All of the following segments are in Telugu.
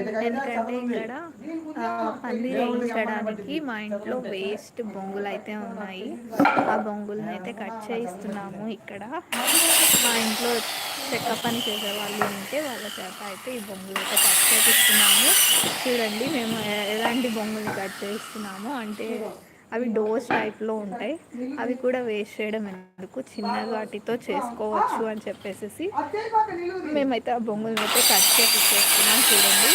ఎందుకంటే ఇక్కడ పందిరి వేయించడానికి మా ఇంట్లో వేస్ట్ బొంగులు అయితే ఉన్నాయి. ఆ బొంగులను అయితే కట్ చేయిస్తున్నాము ఇక్కడ. మా ఇంట్లో చెక్క పని చేసే వాళ్ళు ఉంటే వాళ్ళ చేత అయితే ఈ బొంగులు అయితే కట్ చేపిస్తున్నాము. చూడండి మేము ఎలాంటి బొంగులు కట్ చేయిస్తున్నాము అంటే అవి డోస్ టైప్లో ఉంటాయి. అవి కూడా వేస్ట్ చేయడం ఎందుకు? చిన్న వాటితో చేసుకోవచ్చు అని చెప్పేసి మేమైతే ఆ బొంగులను అయితే కట్ చేసి చేస్తున్నాం చూడండి.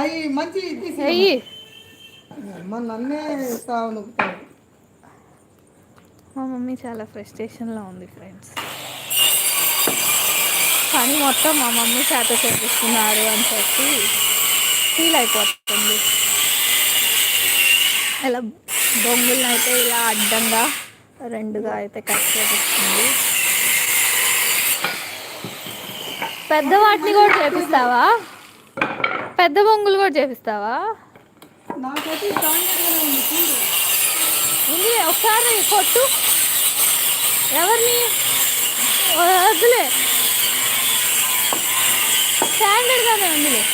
అవి మంచి అమ్మ నన్నే సాగు మా మమ్మీ చాలా ఫ్రస్ట్రేషన్లో ఉంది ఫ్రెండ్స్. పని మొత్తం మా మమ్మీ చేత చేపిస్తున్నారు అని చెప్పి ఫీల్ అయిపోతుంది. ఇలా బొంగులను అయితే ఇలా అడ్డంగా రెండుగా అయితే కట్ చేపిస్తుంది. పెద్ద వాటిని కూడా చేపిస్తావా? పెద్ద బొంగులు కూడా చేపిస్తావా? నాకైతే స్టాండర్డ్గానే ఉంది చూడు. ఉంది ఒకసారి కొట్టు. ఎవరిని? వద్దులే. స్టాండర్డ్గానే ఉందిలే?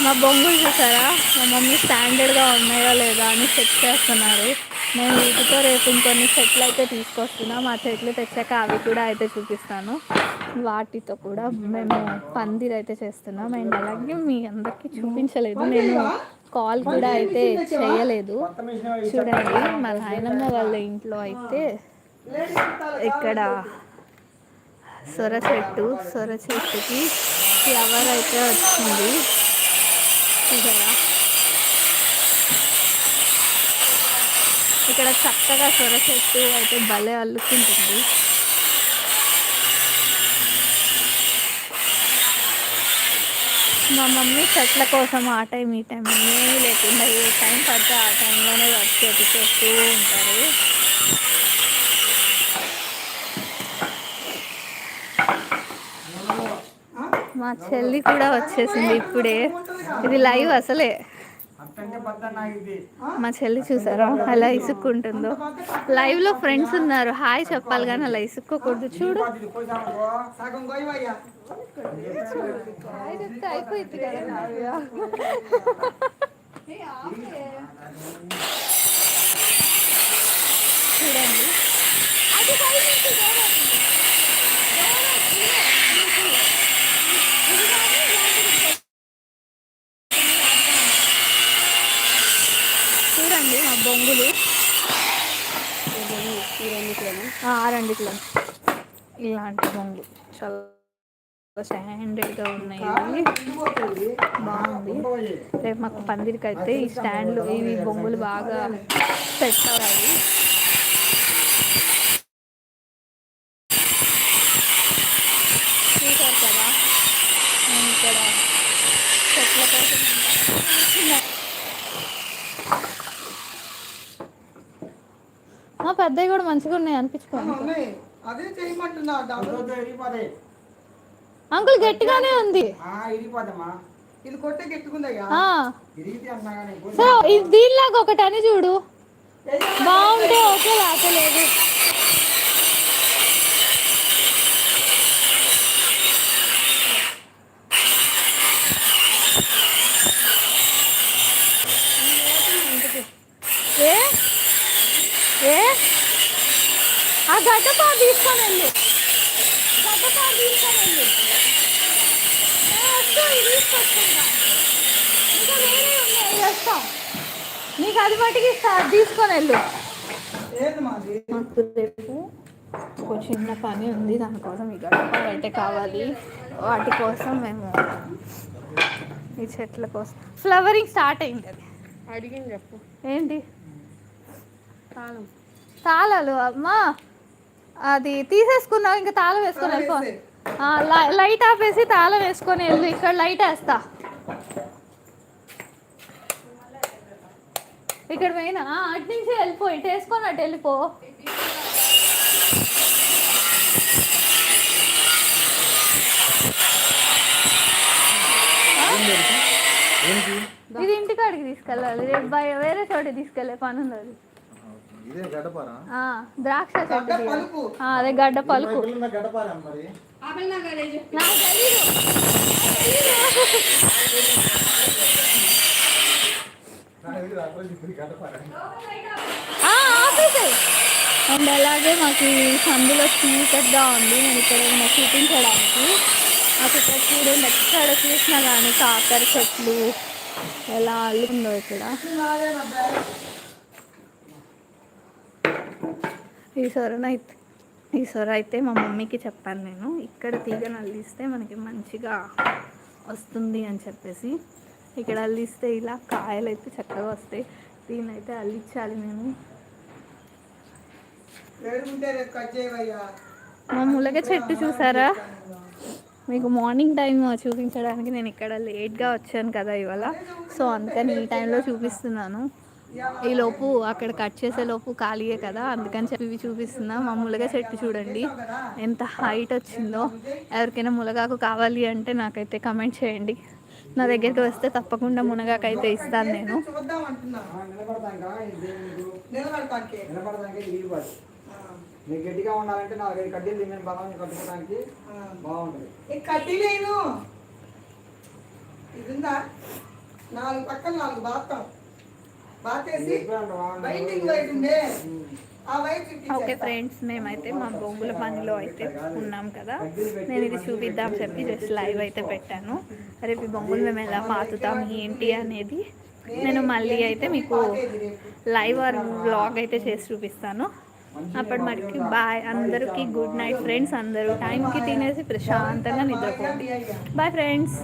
మా బొంగులు చూసారా? మా మమ్మీ స్టాండర్డ్గా ఉన్నాయా లేదా అని చెక్ చేస్తున్నారు. నేను వీటితో రేపు ఇంకొన్ని చెట్లు అయితే తీసుకొస్తున్నా. మా చెట్లు తెచ్చాక అవి కూడా అయితే చూపిస్తాను. వాటితో కూడా మేము పందిరి అయితే చేస్తున్నాం. అండ్ అలాగే మీ అందరికీ చూపించలేదు. నేను కాల్ కూడా అయితే చేయలేదు. చూడండి మా నాయనమ్మ వాళ్ళ ఇంట్లో అయితే ఇక్కడ సొర చెట్టు సొర చెట్టుకి ఫ్లవర్ అయితే వచ్చింది. చూడరా ఇక్కడ చక్కగా సొర చెట్టు అయితే భలే అల్లుకుంటుంది. మా మమ్మీ చెట్ల కోసం ఆ టైం ఈ టైం ఏమీ లేకుండా ఏ టైం పడితే ఆ టైంలోనే వర్క్ చేపిస్తూ ఉంటారు. మా చెల్లి కూడా వచ్చేసింది ఇప్పుడే. ఇది లైవ్ అసలే. మా చెల్లి చూసారా? అలా ఇసుక్కుంటుందో? లైవ్లో ఫ్రెండ్స్ ఉన్నారు. హాయ్ చెప్పాలి కానీ అలా ఇసుక్కోకూడదు. చూడు. అయిపోయింది కదా నావ్య. చూడండి అది పై నుంచి దూరం ఉంది. దూరం, ఇదే, ఇది. ఇది కానీ ఇలాంటిది చూడండి మా బొంగులు. ఆ, ఆ రెండిట్లో ఇలాంటి బొంగు చాలా స్టాండర్డ్గా ఉన్నాయి. బాగుంది. రేపు మాకు పందిరికి అయితే ఈ స్టాండ్లు ఇవి బొంగులు బాగా సెట్ అవుతాయి చూసారు కదా? నేను ఇక్కడ చెట్ల కోసం పెద్దవి కూడా మంచిగా ఉన్నాయి అనిపించుకోండి. అదే. చేయమంటున్నా అంకుల్ గట్టిగానే ఉంది. ఇది కొట్టే గెట్టుకుందయ్యా దీనిలాగా ఒకటి అని చూడు బాగుంటే ఓకే లేకపోతే లేదు ఏ ఏ ఆ ఇంకా వేరే ఉన్నాయి వస్తాం. నీకు అది మటుకి తీసుకొని వెళ్ళు మాకు రేపు ఒక చిన్న పని ఉంది దానికోసం ఈ గడపలు అయితే కావాలి. వాటి కోసం మేము ఈ చెట్ల కోసం. ఫ్లవరింగ్ స్టార్ట్ అయింది అది. అడిగింది చెప్పు. ఏంటి? తాళం. తాళాలు అమ్మా. అది తీసేసుకున్నావు ఇంకా తాళం వేసుకొని లైట్ ఆపేసి తాళం వేసుకొని వెళ్ళు. ఇక్కడ లైట్ వేస్తా. ఇక్కడ పోయినా? అటు నుంచి వెళ్ళిపో ఇటు వేసుకొని అటు వెళ్ళిపో. ఇది ఇంటికాడికి తీసుకెళ్ళాలి. రేపు వేరే చోట తీసుకెళ్ళే పని ఉంది ద్రాక్ష చెట్టు అదే గడ్డ పలుకు. అండ్ అలాగే మాకు ఈ సందులో చీకటిగా ఉంది. నేను ఇక్కడ ఏమైనా చూపించడానికి. మాకు ఇక్కడ చూడండి ఎక్కడ చూసినా కానీ కాకర చెట్లు ఎలా అల్లుందో ఇక్కడ. ఈ సొరన అయితే ఈ సొర అయితే మా మమ్మీకి చెప్పాను నేను. ఇక్కడ తీగను అల్లిస్తే మనకి మంచిగా వస్తుంది అని చెప్పేసి. ఇక్కడ అల్లిస్తే ఇలా కాయలు అయితే చక్కగా వస్తాయి. దీన్ని అయితే అల్లించాలి మేము. మా ములగ చెట్టు చూసారా? మీకు మార్నింగ్ టైం చూపించడానికి నేను ఇక్కడ లేట్గా వచ్చాను కదా ఇవాళ. సో అందుకని ఈ టైంలో చూపిస్తున్నాను. ఈ లోపు అక్కడ కట్ చేసే లోపు ఖాళీయే కదా అందుకని చెప్పి ఇవి చూపిస్తున్నా. మా ములగ చెట్టు చూడండి ఎంత హైట్ వచ్చిందో. ఎవరికైనా మునగాకు కావాలి అంటే నాకైతే కమెంట్ చేయండి. నా దగ్గరికి వస్తే తప్పకుండా మునగాకు అయితే ఇస్తాను నేను. గట్టిగా ఉండాలంటే నాలుగైదు కడ్డీలు బలం కట్టుకోవడానికి బాగుంటుంది. ఇది నాలుగు పక్కన నాలుగు బాత్తాం బాతేసి ఉండే ఓకే. ఫ్రెండ్స్ మేమైతే మా బొంగుల పనిలో అయితే ఉన్నాం కదా. నేను ఇది చూపిద్దాం చెప్పి జస్ట్ లైవ్ అయితే పెట్టాను. రేపు ఈ బొంగులు మేము ఎలా పాతుతాం ఏంటి అనేది నేను మళ్ళీ అయితే మీకు లైవ్ ఆర్ వ్లాగ్ అయితే చేసి చూపిస్తాను. అప్పటి మటుకి బాయ్ అందరికీ గుడ్ నైట్ ఫ్రెండ్స్ అందరూ టైంకి తినేసి ప్రశాంతంగా నిద్రపోండి. Bye friends.